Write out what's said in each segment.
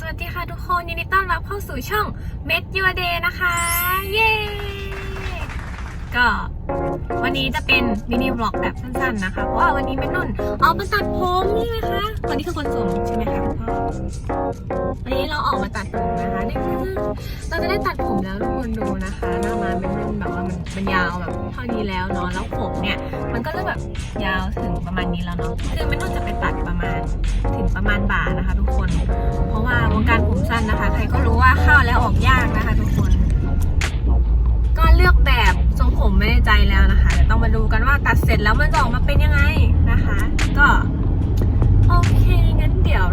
สวัสดีค่ะทุกคนยินดีต้อนรับเข้าสู่ช่อง Make Your Day นะคะ เย้ ก็ วันนี้จะเป็นมินิบล็อกแบบสั้นๆนะคะ เพราะว่าวันนี้แม่นุ่นเอามาตัดผมนี่ไหมคะคนนี้คือคนส่งใช่ไหมคะคุณพ่อวันนี้เราออกมาตัดผมนะคะนี่คือเราจะได้ตัดผมแล้วทุกคนดูนะคะหน้ามาแม่นุ่นแบบว่ามันมันยาวแบบเท่านี้แล้วเนาะแล้วผมเนี่ยมันก็จะแบบยาวถึงประมาณนี้แล้วเนาะคือแม่นุ่นจะไปตัดประมาณถึงประมาณบ่านะคะ ทุกคน เพราะว่าวงการผมสั้นนะคะ ใครก็รู้ว่าเข้าแล้วออกย ในใจแล้วนะคะเดี๋ยวต้องมาดูกันว่าตัดเสร็จแล้วมันจะออกมาเป็นยังไงนะคะ ก็ โอเคงั้นเดี๋ยว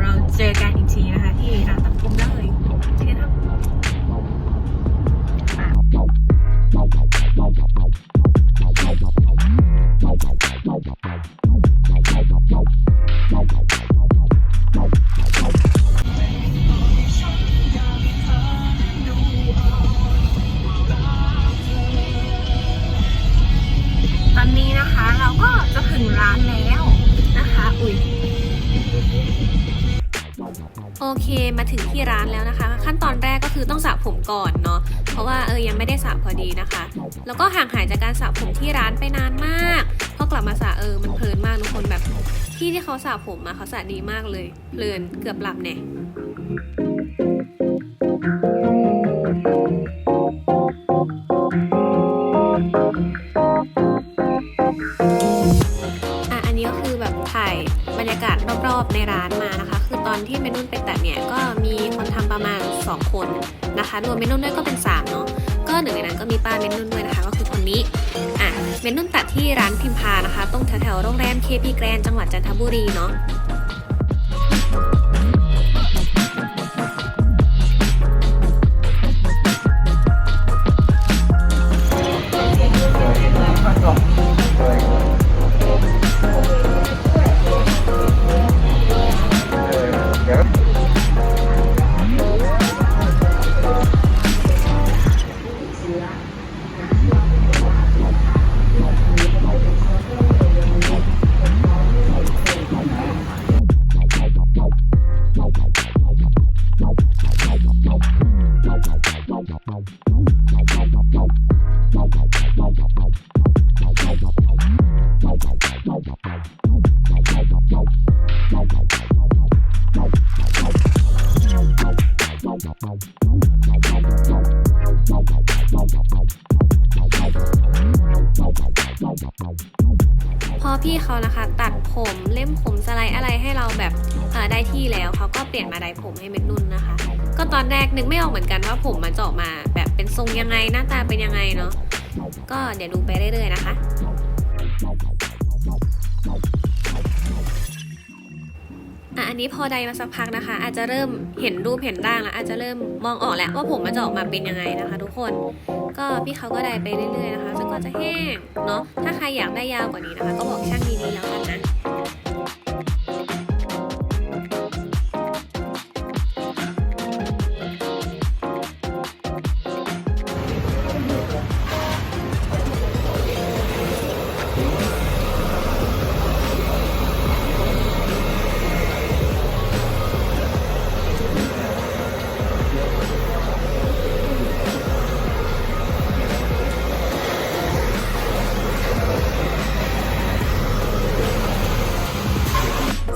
โอเคมาถึงที่ร้านแล้วนะคะ ขั้นตอนแรกก็คือต้องสระผมก่อนเนาะเพราะว่าเออยังไม่ได้สระพอดีนะคะ แล้วก็ห่างหายจากการสระผมที่ร้านไปนานมากพอกลับมาสระเออมันเพลินมากทุกคนแบบที่ที่เขาสระผมมาเขาสระดีมากเลยเพลินเกือบหลับเนี่ยอะอันนี้ก็คือแบบถ่ายบรรยากาศรอบๆในร้านมานะคะคือ ตอนที่เมนุ่นไปตัดเนี่ยก็มีคนทำประมาณ 2 คนนะคะรวมเมนุ่นด้วยก็เป็น3เนาะก็หนึ่งในนั้นก็มีป้าเมนุ่นด้วยนะคะ ก็คือคนนี้อะเมนุ่นตัดที่ร้านพิมพานะคะตรงแถวๆโรงแรมเคพีแกรนจังหวัดจันทบุรีเนาะ พอพี่เขานะคะ ตัดผมเล่มผมสไลด์อะไรให้เราแบบได้ที่แล้วเขาก็เปลี่ยนมาไดผมให้เม็ดนุ่นนะคะ ก็ตอนแรกนึกไม่ออกเหมือนกันว่าผมมันจะออกมาแบบเป็นทรงยังไงหน้าตาเป็นยังไงเนาะก็เดี๋ยวดูไปเรื่อยๆนะคะอะอันนี้พอใดมาสักพักนะคะ อาจจะเริ่มเห็นรูปเห็นร่างแล้วอาจจะเริ่มมองออกแล้วว่าผมมันจะออกมาเป็นยังไงนะคะ ทุกคนก็พี่เขาก็ได้ไปเรื่อยๆนะคะจนกว่าจะแห้งเนาะถ้าใครอยากได้ยาวกว่านี้นะคะ ก็บอกช่างดีๆแล้วกันนะ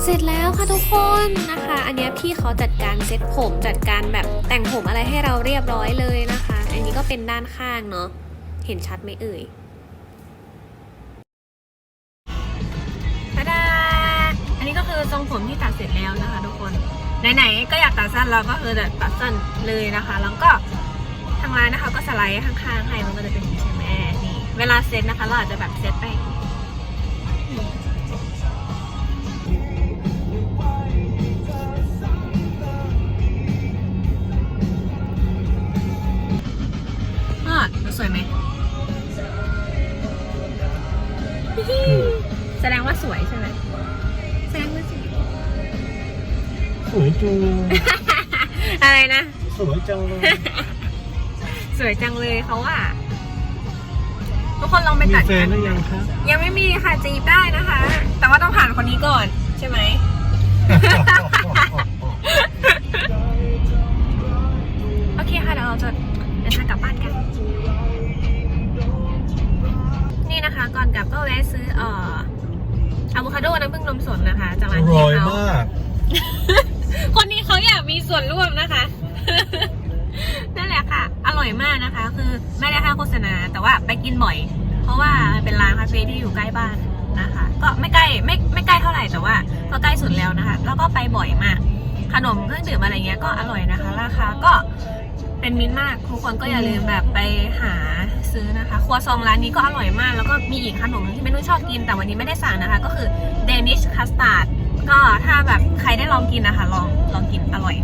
ร็จแล้วค่ะทุกคนนะคะ อันนี้พี่เขาจัดการเซ็ตผมจัดการแบบแต่งผมอะไรให้เราเรียบร้อยเลยนะคะ อันนี้ก็เป็นด้านข้างเนาะเห็นชัดไหมเอ่ยตาดาอันนี้ก็คือทรงผมที่ตัดเสร็จแล้วนะคะ ทุกคนไหนๆก็อยากตัดสั้นเราก็คือจะตัดสั้นเลยนะคะ แล้วก็ทางร้านนะคะก็สไลด์ข้างๆให้มันก็จะเป็นอย่างนี้ใช่ไหมนี่เวลาเซ็ตนะคะ เราอาจจะแบบเซ็ตไป แสดงว่าสวยใช่ไหมแสดงว่าสวย สวยจังอะไรนะ สวยจังเลยสวยจังเลยเขาว่าทุกคนลองไปมีตัดแฟกันนหรือยังครับยังไม่มีค่ะจีบได้นะคะ แต่ว่าต้องผ่านคนนี้ก่อนใช่ไหม อ่ออะโวคาโดน้ำผึ้งนมสดนะคะจากร้านที่เขาคนนี้เขาอยากมีส่วนร่วมนะคะ นั่นแหละค่ะ อร่อยมากนะคะ คือไม่ได้ค่าโฆษณา แต่ว่าไปกินบ่อย เพราะว่ามันเป็นร้านคาเฟ่ที่อยู่ใกล้บ้านนะคะ ก็ไม่ใกล้ไม่ไม่ใกล้เท่าไหร่แต่ว่า ก็ใกล้สุดแล้วนะคะ แล้วก็ไปบ่อยมาก ขนมเครื่องดื่มอะไรเงี้ยก็อร่อยนะคะ ราคาก็เป็นมินท์มากทุกคนก็อย่าลืมแบบไปหา ซื้อนะคะ ครัวซองร้านนี้ก็อร่อยมาก แล้วก็มีอีกขนมที่เมนูชอบกินแต่วันนี้ไม่ได้สั่งนะคะ ก็คือเดนิชคัสตาร์ดก็ถ้าแบบใครได้ลองกินนะคะ ลองลองกินอร่อย